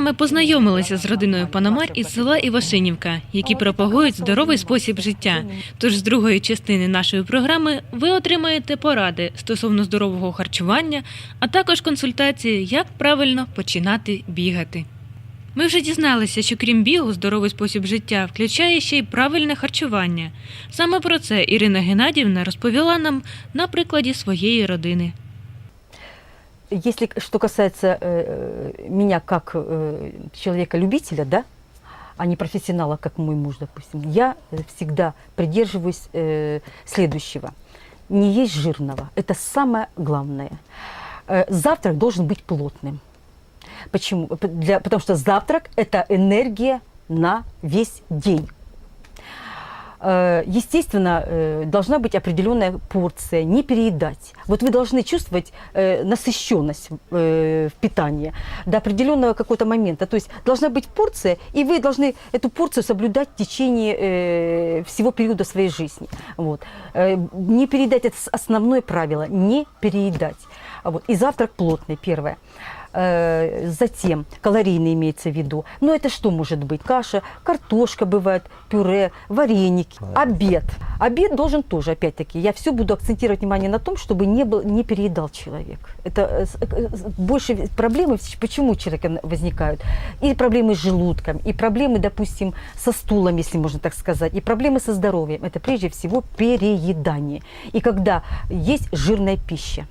вами познайомилися з родиною Панамар із села Івашинівка, які пропагують здоровий спосіб життя. Тож з другої частини нашої програми ви отримаєте поради стосовно здорового харчування, а також консультації, як правильно починати бігати. Ми вже дізналися, що крім бігу, здоровий спосіб життя включає ще й правильне харчування. Саме про це Ірина Геннадівна розповіла нам на прикладі своєї родини. Если что касается э, э, меня как э, человека-любителя, да, а не профессионала, как мой муж, допустим, я всегда придерживаюсь э, следующего. Не есть жирного. Это самое главное. Э, завтрак должен быть плотным. Почему? Для, потому что завтрак – это энергия на весь день. Э, Естественно, э, должна быть определенная порция, не переедать. Вот вы должны чувствовать э, насыщенность в питании до определенного какого-то момента. То есть должна быть порция, и вы должны эту порцию соблюдать в течение всего периода своей жизни. Вот. Не переедать – это основное правило, не переедать. Вот. И завтрак плотный, первое. Э, Затем калорийный имеется в виду. Но это что может быть? Каша, картошка бывает, пюре, вареники, обед. Обед должен тоже, опять-таки, я все буду акцентировать внимание на том, чтобы не, был, не переедал человек. Это э, э, больше проблемы, почему у человека возникают. И проблемы с желудком, и проблемы, допустим, со стулом, если можно так сказать, и проблемы со здоровьем. Это прежде всего переедание. И когда есть жирная пища.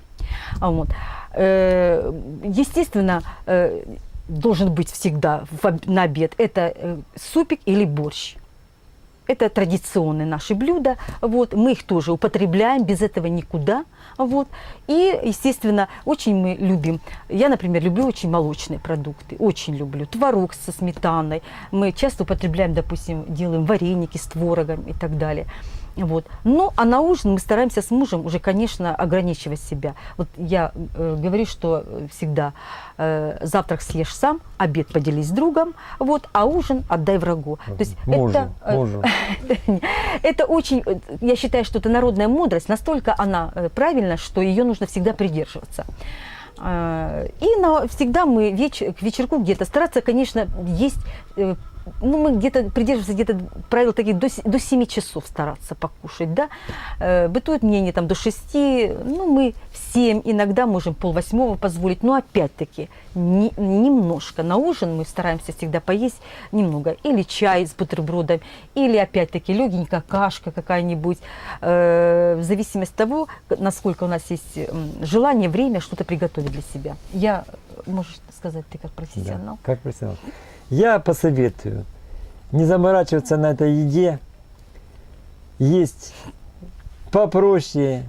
А Вот. Э, Естественно, э, должен быть всегда на обед это э, супик или борщ. Это традиционные наши блюда. Вот, мы их тоже употребляем, без этого никуда. Вот. И, естественно, очень мы любим. Я, например, люблю очень молочные продукты. Очень люблю. Творог со сметаной. Мы часто употребляем, допустим, делаем вареники с творогом и так далее. Вот. Ну, а на ужин мы стараемся с мужем уже, конечно, ограничивать себя. Вот я э, говорю, что э, всегда э, завтрак съешь сам, обед поделись с другом, вот, а ужин отдай врагу. То есть Мужу, это, э, мужу. это очень, э, я считаю, что это народная мудрость, настолько она правильна, что ее нужно всегда придерживаться. И на, всегда мы веч- к вечерку где-то стараться, конечно, есть, ну, мы где-то придерживаемся где-то правил таких до, до 7 часов стараться покушать, да. Э, Бытует мнение там до 6, ну, мы в 7, иногда можем полвосьмого позволить, но опять-таки не- немножко. На ужин мы стараемся всегда поесть немного. Или чай с бутербродом, или опять-таки легенькая кашка какая-нибудь. Э, в зависимости от того, насколько у нас есть желание, время что-то приготовить для себя. Я, можешь сказать, ты как Да, профессионал? как профессионал. Я посоветую не заморачиваться на этой еде, есть попроще,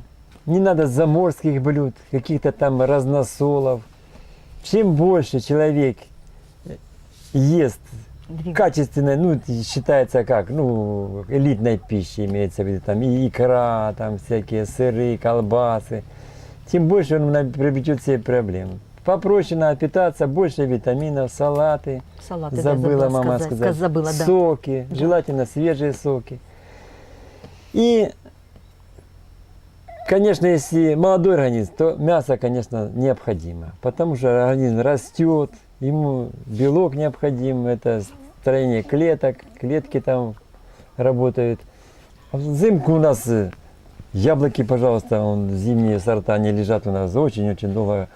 не надо заморских блюд, каких-то там разносолов. Чем больше человек ест качественной, ну, считается как, ну, элитной пищей имеется в виду, там и икра, там всякие сыры, колбасы, тем больше он приобретет себе проблемы. Попроще надо питаться, больше витаминов, салаты, Салаты, да, забыла мама сказать. сказать, Сказ- Забыла, да. соки, Да. желательно свежие соки. И, конечно, если молодой организм, то мясо, конечно, необходимо, потому что организм растет, ему белок необходим, это строение клеток, клетки там работают. А Взимку у нас э, яблоки, пожалуйста, он, зимние сорта, они лежат у нас очень-очень долго.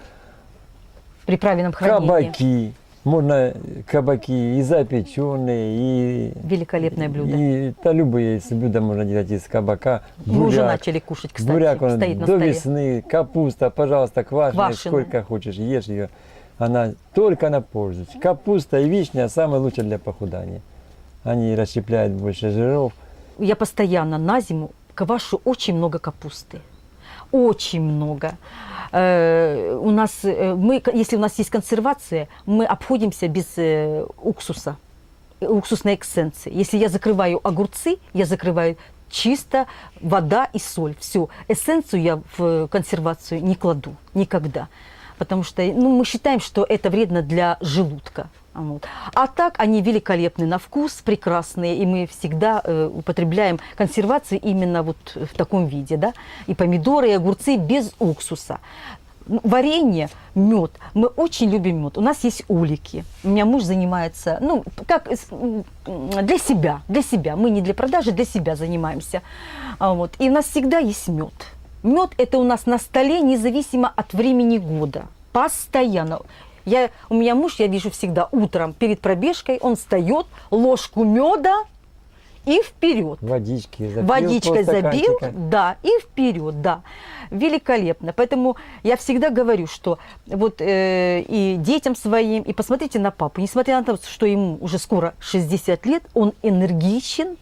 При правильном хранении. Кабаки, можно кабаки и запеченные, и Великолепное блюдо. и да, любые блюда можно делать из кабака. Мы уже Буряк. начали кушать, кстати. Буряк он стоит на до столе. весны, капуста, пожалуйста, квашеная, Квашеная. сколько хочешь, ешь ее. Она только на пользу. Капуста и вишня самые лучшие для похудания. Они расщепляют больше жиров. Я постоянно на зиму квашу очень много капусты. Очень много. Э, у нас, э, мы, если у нас есть консервация, мы обходимся без э, уксуса, уксусной эссенции. Если я закрываю огурцы, я закрываю чисто вода и соль. Все. Эссенцию я в консервацию не кладу никогда. Потому что ну, мы считаем, что это вредно для желудка. Вот. А так они великолепны на вкус, прекрасные, и мы всегда э, употребляем консервации именно вот в таком виде, да, и помидоры, и огурцы без уксуса. Ну, Варенье, мед. Мы очень любим мед. У нас есть улики. У меня муж занимается, ну, как м, для себя, для себя. Мы не для продажи, для себя занимаемся. А Вот. И у нас всегда есть мед. Мед это у нас на столе независимо от времени года. Постоянно. Я, у меня муж, я вижу всегда утром перед пробежкой, он встает, ложку меда и вперед. Водички запил, Водичкой забил, да, и вперед, да. Великолепно. Поэтому я всегда говорю, что вот э, и детям своим, и посмотрите на папу, несмотря на то, что ему уже скоро 60 лет, он энергичен,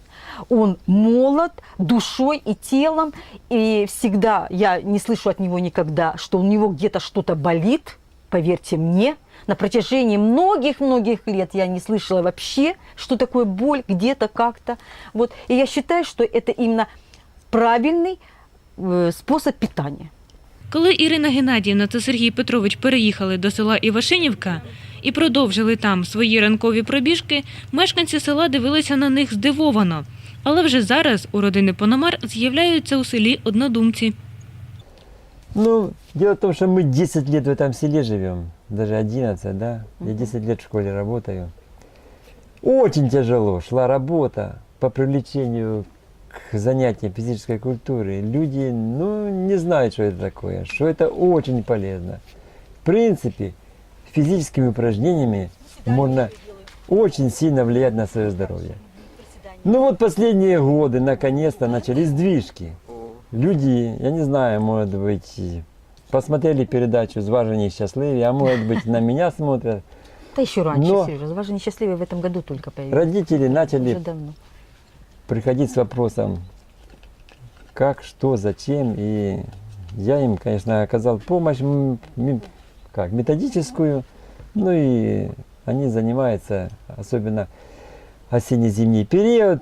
он молод душой и телом, и всегда я не слышу от него никогда, что у него где-то что-то болит, поверьте мне, на протяжении многих-многих лет я не слышала вообще, что такое боль где-то как-то. Вот. И я считаю, что это именно правильный э, способ питания. Коли Ірина Геннадіївна та Сергій Петрович переїхали до села Івашинівка і продовжили там свої ранкові пробіжки, мешканці села дивилися на них здивовано. Але вже зараз у родини Пономар з'являються у селі однодумці. Ну, дело в том, что мы 10 лет в этом селе живем, даже 11, да. Я 10 лет в школе работаю. Очень тяжело шла работа по привлечению к занятиям физической культуры. Люди, ну, не знают, что это такое, что это очень полезно. В принципе, физическими упражнениями можно очень сильно влиять на свое здоровье. Ну вот последние годы наконец-то начались сдвижки. Люди, я не знаю, может быть, посмотрели передачу «Зважені счастливі», а может быть, на меня смотрят. Да еще раньше, Но- Сережа. Вы же несчастливые в этом году только появились. Родители начали приходить с вопросом, как, что, зачем. И я им, конечно, оказал помощь, как, методическую. Ну и они занимаются, особенно осенне-зимний период,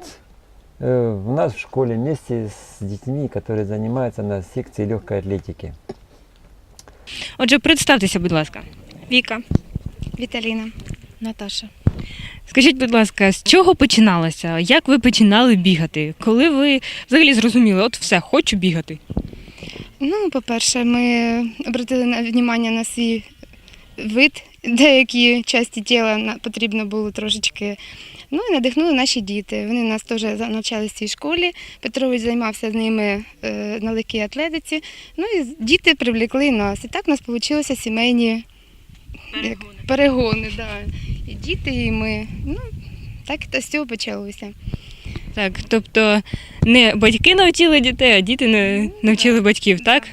э, у нас в школе вместе с детьми, которые занимаются на секции легкой атлетики. Отже, представтеся, будь ласка. Віка, Віталіна, Наташа. Скажіть, будь ласка, з чого починалося? Як ви починали бігати? Коли ви взагалі зрозуміли, от все, хочу бігати? Ну, по-перше, ми обратили на внимання на свій вид, деякі часті тіла потрібно було трошечки. Ну і надихнули наші діти. Вони нас теж навчалися в цій школі. Петрович займався з ними е, на легкій атлетиці. Ну і діти привлекли нас. І так у нас вийшли сімейні як, перегони. Да. І діти, і ми. Ну, так то з цього почалося. Так, тобто не батьки навчили дітей, а діти не навчили батьків, так?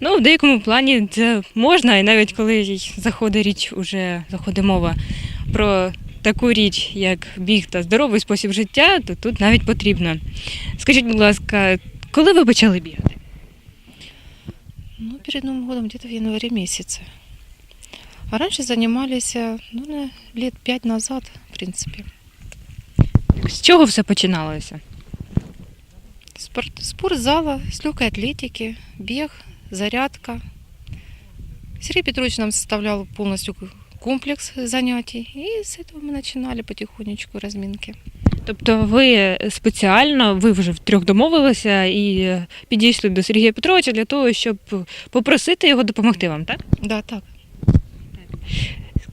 Ну, в деякому плані це можна, і навіть коли заходить річ, уже заходить мова про таку річ, як біг та здоровий спосіб життя, то тут навіть потрібно. Скажіть, будь ласка, коли ви почали бігати? Ну, перед Новым годом где-то в январе месяце. А раньше занимались, э, ну, на- лет пять назад, в принципе. З чого все починалося? Спорт, спортзала, с легкой атлетики, бег, зарядка. Сергей Петрович нам составлял полностью комплекс занятий. И с этого мы начинали потихонечку разминки. Тобто ви спеціально, ви вже втрьох домовилися і підійшли до Сергія Петровича для того, щоб попросити його допомогти вам, так? Да, так.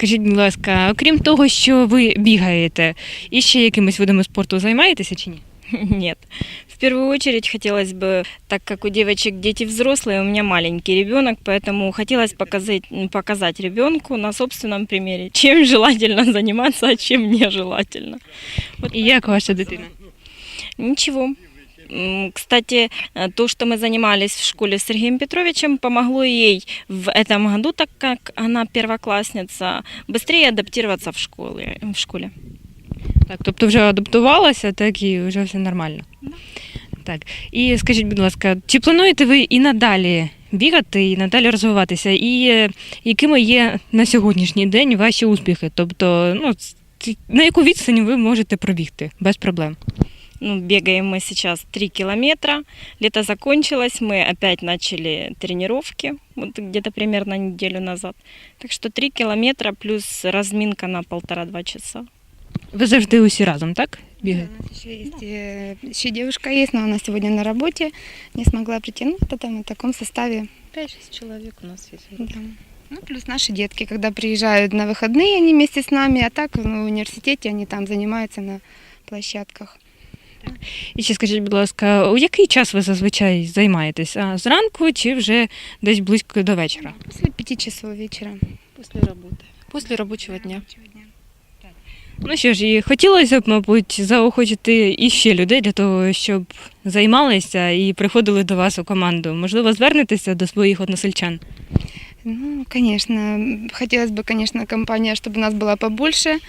Скажіть, будь ласка, окрім того, що ви бігаєте, і ще якимись видами спорту займаєтеся чи ні? Нет. В первую очередь хотелось бы, так как у девочек дети взрослые, у меня маленький ребенок, поэтому хотелось показать, м, показать ребенку на собственном примере, чем желательно заниматься, а чем нежелательно. І як ваша дитина? Ничего. М, Кстати, э, то, что мы занимались в школе с Сергеем Петровичем, помогло ей в этом году, так как она первоклассница, быстрее адаптироваться в школе. В школе. Так, тобто вже адаптувалася, так і вже все нормально. Так. І скажіть, будь ласка, чи плануєте ви і надалі бігати, і надалі розвиватися? І е, якими є на сьогоднішній день ваші успіхи? Тобто, ну, ц- на яку відстань ви можете пробігти без проблем? Ну, бегаем мы сейчас 3 километра. Лето закончилось, мы опять начали тренировки, вот где-то примерно неделю назад. Так что 3 километра плюс разминка на полтора-два часа. Ви завжди усі разом, так? У Бігаєте? нас еще есть, э, еще девушка есть, но она сегодня на работе, не смогла прийти. Ну, тогда мы в таком составе 5-6 человек у нас есть. Да. Ну, плюс наши детки, когда приезжают на выходные, они вместе с нами, а так ну, в университете они там занимаются на площадках. І ще скажіть, будь ласка, у який час ви зазвичай займаєтесь? А зранку чи вже десь близько до вечора? После пяти часов вечера. После работы. После рабочего дня. Ну що ж, і хотілося б, мабуть, заохочити іще людей для того, щоб займалися і приходили до вас у команду. Можливо, звернетеся до своїх односельчан. Ну, конечно, хотелось бы, конечно, компания, чтобы нас было побольше.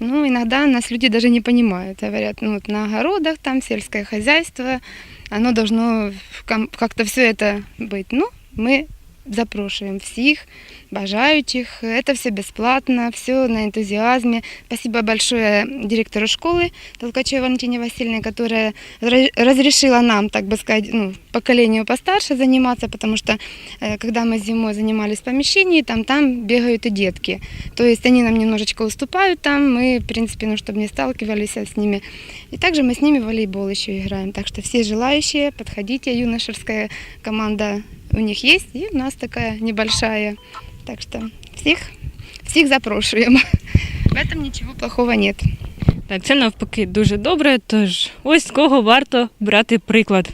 Но иногда нас люди даже не понимают. Говорят, ну вот на огородах там сельское хозяйство, оно должно как-то все это быть. Ну, мы запрошуємо всіх бажаючих. Это все бесплатно, все на энтузиазме. Спасибо большое директору школы Толкачевой Валентине Васильевне, которая ра- разрешила нам, так бы сказать, ну, поколению постарше заниматься, потому что э, когда мы зимой занимались в помещении, там, там бегают и детки. То есть они нам немножечко уступают там, мы, в принципе, ну, чтобы не сталкивались с ними. И также мы с ними в волейбол еще играем. Так что все желающие, подходите, юношеская команда у них есть, и у нас такая небольшая. Так что всех, всех запрошуем. В этом ничего плохого нет. Так, це навпаки дуже добре. Тож ось з кого варто брати приклад.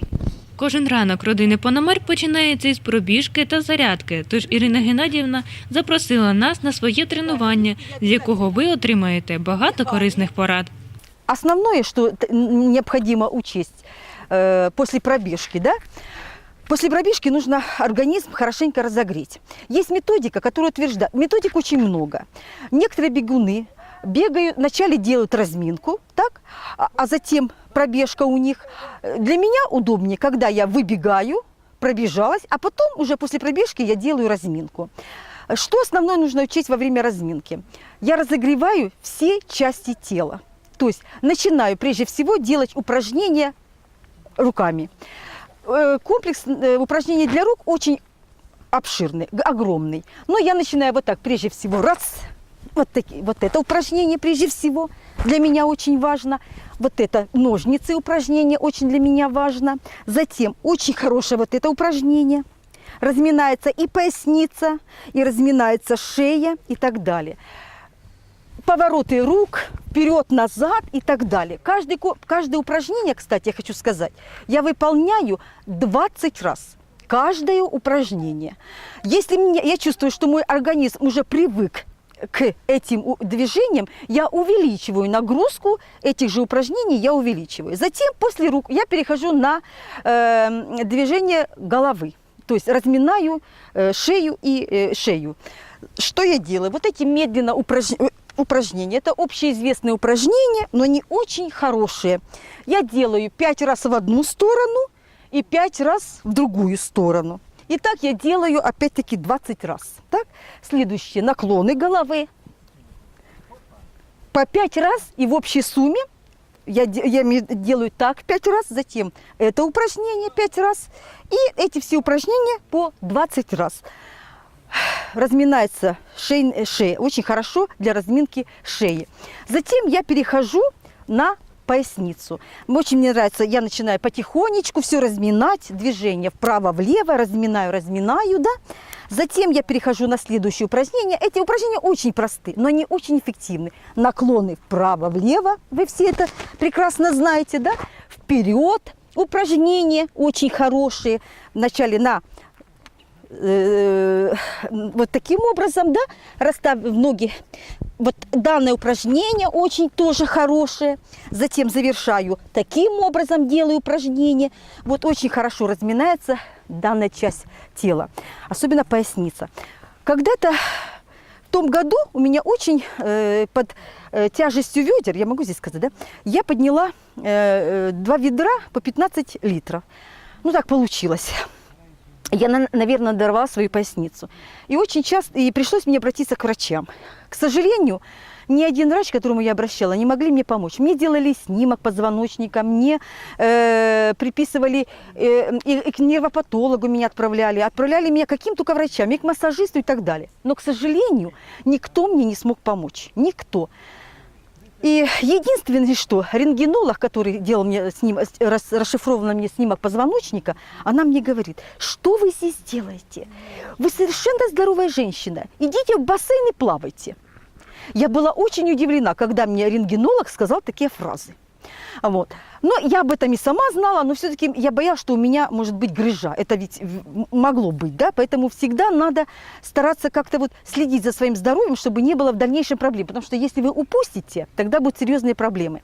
Кожен ранок родини Пономарь починається із пробіжки та зарядки. Тож Ірина Геннадіївна запросила нас на своє тренування, з якого ви отримаєте багато корисних порад. Основное, что н- необходимо учесть э, после пробежки, да, После пробежки нужно организм хорошенько разогреть. Есть методика, которая утверждает, методик очень много. Некоторые бегуны бегают, вначале делают разминку, так, а, а затем пробежка у них. Для меня удобнее, когда я выбегаю, пробежалась, а потом уже после пробежки я делаю разминку. Что основное нужно учесть во время разминки? Я разогреваю все части тела. То есть начинаю прежде всего делать упражнения руками. Э, Комплекс э, упражнений для рук очень обширный, огромный. Но я начинаю вот так, прежде всего, раз, вот, такие, вот это упражнение прежде всего для меня очень важно. Вот это ножницы упражнение очень для меня важно. Затем очень хорошее вот это упражнение. Разминается и поясница, и разминается шея и так далее повороты рук, вперед-назад и так далее. Каждый, каждое упражнение, кстати, я хочу сказать, я выполняю 20 раз. Каждое упражнение. Если мне, я чувствую, что мой организм уже привык к этим движениям, я увеличиваю нагрузку этих же упражнений, я увеличиваю. Затем после рук я перехожу на э, движение головы. То есть разминаю э, шею и э, шею. Что я делаю? Вот эти медленно упраж- э, упражнения. Это общеизвестные упражнения, но они очень хорошие. Я делаю 5 раз в одну сторону и 5 раз в другую сторону. И так я делаю опять-таки 20 раз. Так? Следующие наклоны головы. По 5 раз и в общей сумме я, я делаю так 5 раз, затем это упражнение 5 раз. И эти все упражнения по 20 раз разминается шей- шея. Очень хорошо для разминки шеи. Затем я перехожу на поясницу. Очень мне нравится, я начинаю потихонечку все разминать, движение вправо-влево, разминаю, разминаю, да. Затем я перехожу на следующее упражнение. Эти упражнения очень просты, но они очень эффективны. Наклоны вправо-влево, вы все это прекрасно знаете, да. Вперед, упражнения очень хорошие. Вначале на э, вот таким образом, да, расставив ноги. Вот данное упражнение очень тоже хорошее. Затем завершаю таким образом, делаю упражнение. Вот очень хорошо разминается данная часть тела, особенно поясница. Когда-то в том году у меня очень э, под э, тяжестью ведер, я могу здесь сказать, да, я подняла э, э, два ведра по 15 литров. Ну так получилось я, на- наверное, надорвала свою поясницу. И очень часто, и пришлось мне обратиться к врачам. К сожалению, ни один врач, к которому я обращала, не могли мне помочь. Мне делали снимок позвоночника, мне э, приписывали, э, и, и к нервопатологу меня отправляли, отправляли меня каким только врачам, и к массажисту и так далее. Но, к сожалению, никто мне не смог помочь. Никто. И единственное, что рентгенолог, который делал мне сним, рас- расшифровал мне снимок позвоночника, она мне говорит, что вы здесь делаете? Вы совершенно здоровая женщина. Идите в бассейн и плавайте. Я была очень удивлена, когда мне рентгенолог сказал такие фразы. Вот. Но я об этом и сама знала, но все-таки я боялась, что у меня может быть грыжа. Это ведь могло быть, да? Поэтому всегда надо стараться как-то вот следить за своим здоровьем, чтобы не было в дальнейшем проблем. Потому что если вы упустите, тогда будут серьезные проблемы.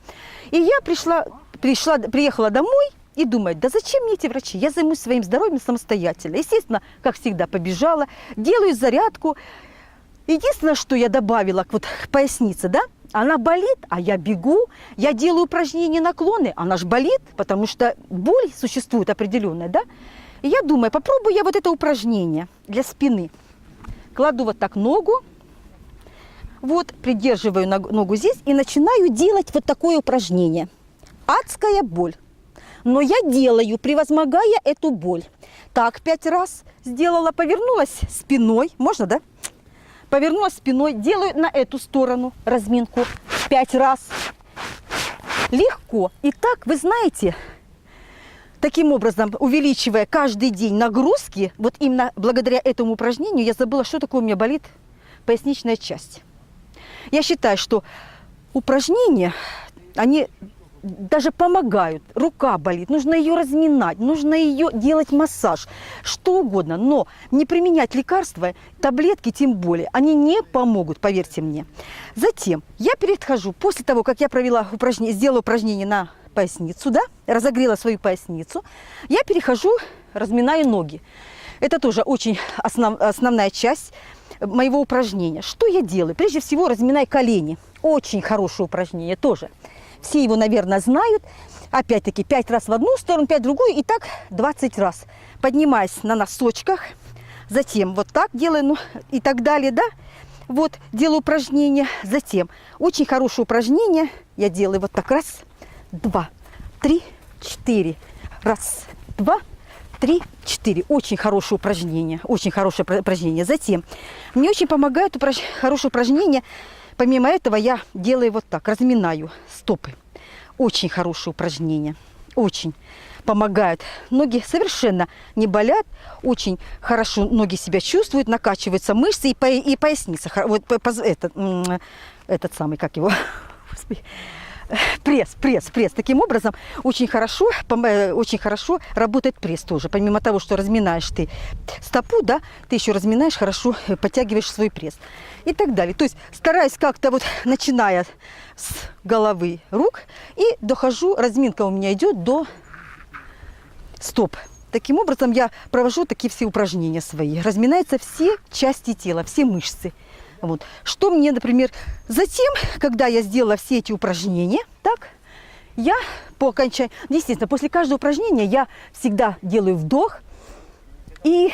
И я пришла, пришла, приехала домой и думаю, да зачем мне эти врачи? Я займусь своим здоровьем самостоятельно. Естественно, как всегда, побежала, делаю зарядку. Единственное, что я добавила вот к пояснице, да, она болит, а я бегу, я делаю упражнения наклоны, она же болит, потому что боль существует определенная, да. И я думаю, попробую я вот это упражнение для спины. Кладу вот так ногу, вот, придерживаю ног- ногу здесь и начинаю делать вот такое упражнение. Адская боль. Но я делаю, превозмогая эту боль. Так, пять раз сделала, повернулась спиной. Можно, да? Повернулась спиной, делаю на эту сторону разминку пять раз. Легко. И так, вы знаете, таким образом, увеличивая каждый день нагрузки, вот именно благодаря этому упражнению я забыла, что такое у меня болит поясничная часть. Я считаю, что упражнения, они даже помогают. Рука болит, нужно ее разминать, нужно ее делать массаж, что угодно. Но не применять лекарства, таблетки тем более, они не помогут, поверьте мне. Затем я перехожу, после того, как я провела упражнение, сделала упражнение на поясницу, да, разогрела свою поясницу, я перехожу, разминаю ноги. Это тоже очень основ- основная часть моего упражнения. Что я делаю? Прежде всего разминаю колени. Очень хорошее упражнение тоже. Все его, наверное, знают. Опять-таки, 5 раз в одну сторону, 5 в другую, и так 20 раз. Поднимаюсь на носочках, затем вот так делаю, ну и так далее, да. Вот, делаю упражнение. Затем, очень хорошее упражнение я делаю вот так, раз, два, три, четыре. Раз, два, три, четыре. Очень хорошее упражнение. Очень хорошее упражнение. Затем, мне очень помогает упраж- хорошее упражнение. Помимо этого я делаю вот так, разминаю стопы. Очень хорошее упражнение. Очень помогает. Ноги совершенно не болят, очень хорошо ноги себя чувствуют, накачиваются мышцы и, по, и поясница. Вот по- поз- этот, этот самый, как его. пресс, пресс, пресс. Таким образом, очень хорошо, э, очень хорошо работает пресс тоже. Помимо того, что разминаешь ты стопу, да, ты еще разминаешь хорошо, э, подтягиваешь свой пресс и так далее. То есть стараюсь как-то вот, начиная с головы рук и дохожу, разминка у меня идет до стоп. Таким образом я провожу такие все упражнения свои. Разминаются все части тела, все мышцы. Вот. Что мне, например, затем, когда я сделала все эти упражнения, так, я по окончании, естественно, после каждого упражнения я всегда делаю вдох и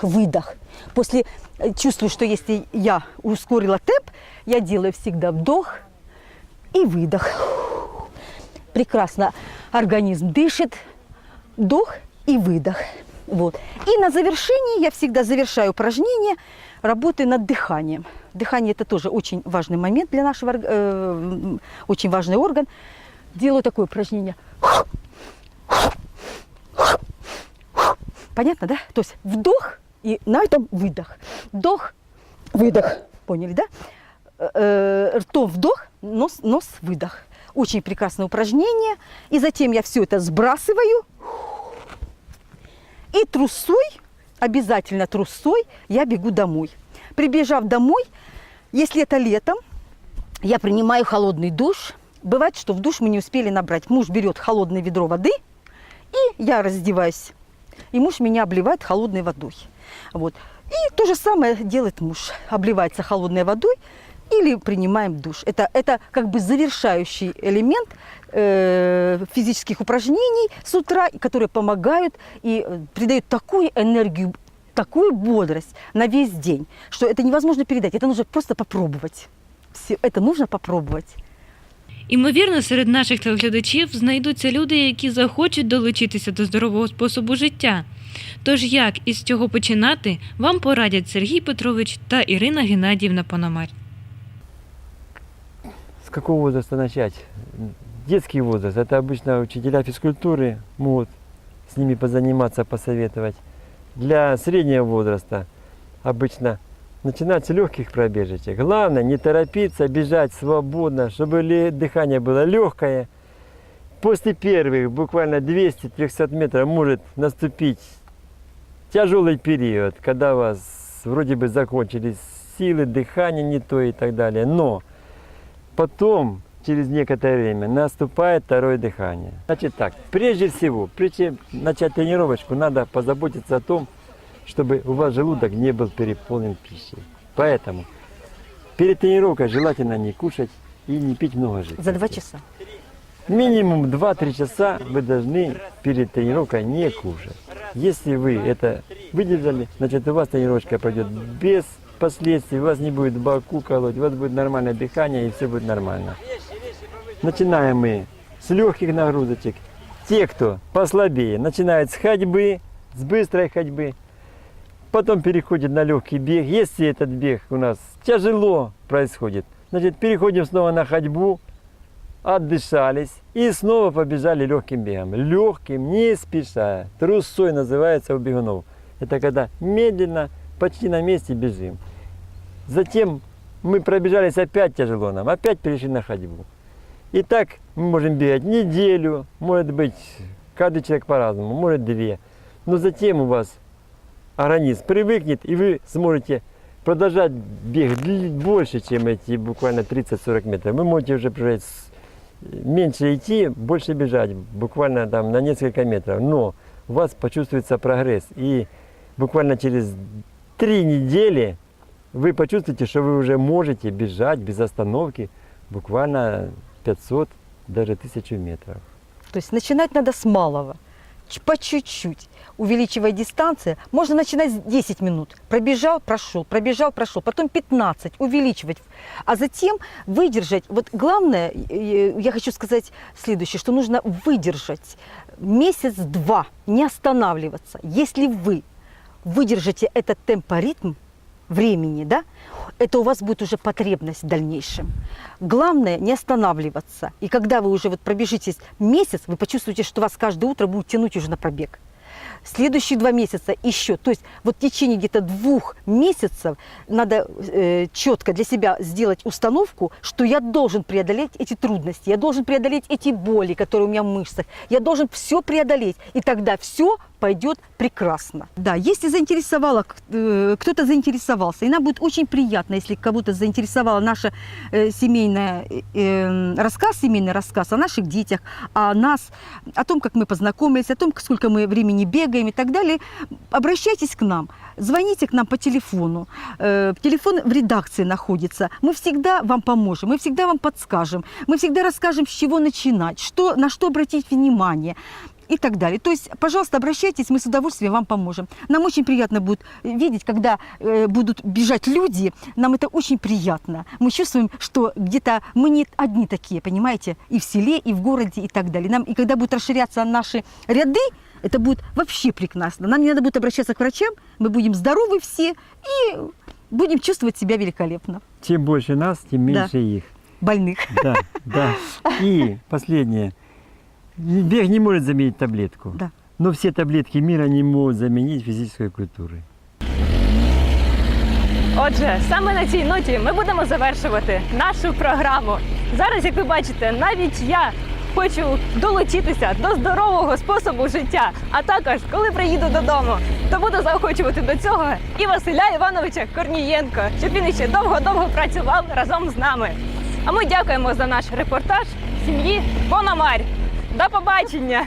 выдох. После э, чувствую, что если я ускорила темп, я делаю всегда вдох и выдох. Прекрасно организм дышит, вдох и выдох. Вот. И на завершении я всегда завершаю упражнение, работаю над дыханием. Дыхание это тоже очень важный момент для нашего, э, очень важный орган. Делаю такое упражнение. Понятно, да? То есть вдох и на этом выдох. Вдох, выдох. Поняли, да? Э, э, Ртом вдох, нос, нос выдох. Очень прекрасное упражнение. И затем я все это сбрасываю. И трусой, обязательно трусой, я бегу домой. Прибежав домой, если это летом, я принимаю холодный душ. Бывает, что в душ мы не успели набрать. Муж берет холодное ведро воды, и я раздеваюсь. И муж меня обливает холодной водой. Вот. И то же самое делает муж. Обливается холодной водой или принимаем душ. Это, это как бы завершающий элемент э, физических упражнений с утра, и которые помогают и э, придают такую энергию, такую бодрость на весь день, что это невозможно передать. Это нужно просто попробовать. Все, это нужно попробовать. Імовірно, серед наших телеглядачів знайдуться люди, які захочуть долучитися до здорового способу життя. Тож як і з чого починати, вам порадять Сергій Петрович та Ірина Геннадіївна Пономарь. какого возраста начать? Детский возраст. Это обычно учителя физкультуры могут с ними позаниматься, посоветовать. Для среднего возраста обычно начинать с легких пробежечек. Главное не торопиться, бежать свободно, чтобы дыхание было легкое. После первых буквально 200-300 метров может наступить тяжелый период, когда у вас вроде бы закончились силы, дыхание не то и так далее. Но потом, через некоторое время, наступает второе дыхание. Значит так, прежде всего, прежде чем начать тренировочку, надо позаботиться о том, чтобы у вас желудок не был переполнен пищей. Поэтому перед тренировкой желательно не кушать и не пить много жидкости. За два часа. Минимум 2-3 часа вы должны перед тренировкой не кушать. Если вы это выдержали, значит у вас тренировочка пройдет без последствий, у вас не будет боку колоть, у вас будет нормальное дыхание и все будет нормально. Начинаем мы с легких нагрузочек. Те, кто послабее, начинают с ходьбы, с быстрой ходьбы, потом переходит на легкий бег. Если этот бег у нас тяжело происходит, значит переходим снова на ходьбу, отдышались и снова побежали легким бегом. Легким, не спеша. Трусой называется у бегунов. Это когда медленно, почти на месте бежим. Затем мы пробежались опять тяжело нам, опять перешли на ходьбу. И так мы можем бегать неделю, может быть, каждый человек по-разному, может две. Но затем у вас организм привыкнет, и вы сможете продолжать бег больше, чем эти буквально 30-40 метров. Вы можете уже бежать меньше идти, больше бежать, буквально там на несколько метров. Но у вас почувствуется прогресс. И буквально через три недели вы почувствуете, что вы уже можете бежать без остановки буквально 500, даже 1000 метров. То есть начинать надо с малого, по чуть-чуть, увеличивая дистанции. Можно начинать с 10 минут. Пробежал, прошел, пробежал, прошел. Потом 15, увеличивать. А затем выдержать. Вот главное, э, я хочу сказать следующее, что нужно выдержать месяц-два, не останавливаться. Если вы выдержите этот темпоритм времени, да, это у вас будет уже потребность в дальнейшем. Главное не останавливаться. И когда вы уже вот пробежитесь месяц, вы почувствуете, что вас каждое утро будет тянуть уже на пробег. Следующие два месяца еще. То есть вот в течение где-то двух месяцев надо э, четко для себя сделать установку, что я должен преодолеть эти трудности, я должен преодолеть эти боли, которые у меня в мышцах, я должен все преодолеть. И тогда все пойдет прекрасно. Да, если заинтересовало, к- э, кто-то заинтересовался, и нам будет очень приятно, если кого-то заинтересовала наша э, семейная э, э, рассказ, семейный рассказ о наших детях, о нас, о том, как мы познакомились, о том, сколько мы времени бегаем и так далее, обращайтесь к нам, звоните к нам по телефону. Телефон в редакции находится. Мы всегда вам поможем, мы всегда вам подскажем, мы всегда расскажем, с чего начинать, что, на что обратить внимание и так далее. То есть, пожалуйста, обращайтесь, мы с удовольствием вам поможем. Нам очень приятно будет видеть, когда э, будут бежать люди, нам это очень приятно. Мы чувствуем, что где-то мы не одни такие, понимаете, и в селе, и в городе, и так далее. Нам, и когда будут расширяться наши ряды, это будет вообще прекрасно. Нам не надо будет обращаться к врачам, мы будем здоровы все и будем чувствовать себя великолепно. Чем больше нас, тем Да. меньше их. Больных. Да, да. И последнее. Бег не может заменить таблетку. Да. Но все таблетки мира не могут заменить физической культуры. Отже, саме на цій ноті ми будемо завершувати нашу програму. Зараз, як ви бачите, навіть я хочу долучитися до здорового способу життя. А також, коли приїду додому, то буду заохочувати до цього і Василя Івановича Корнієнко, щоб він ще довго-довго працював разом з нами. А ми дякуємо за наш репортаж сім'ї Пономарь. До побачення!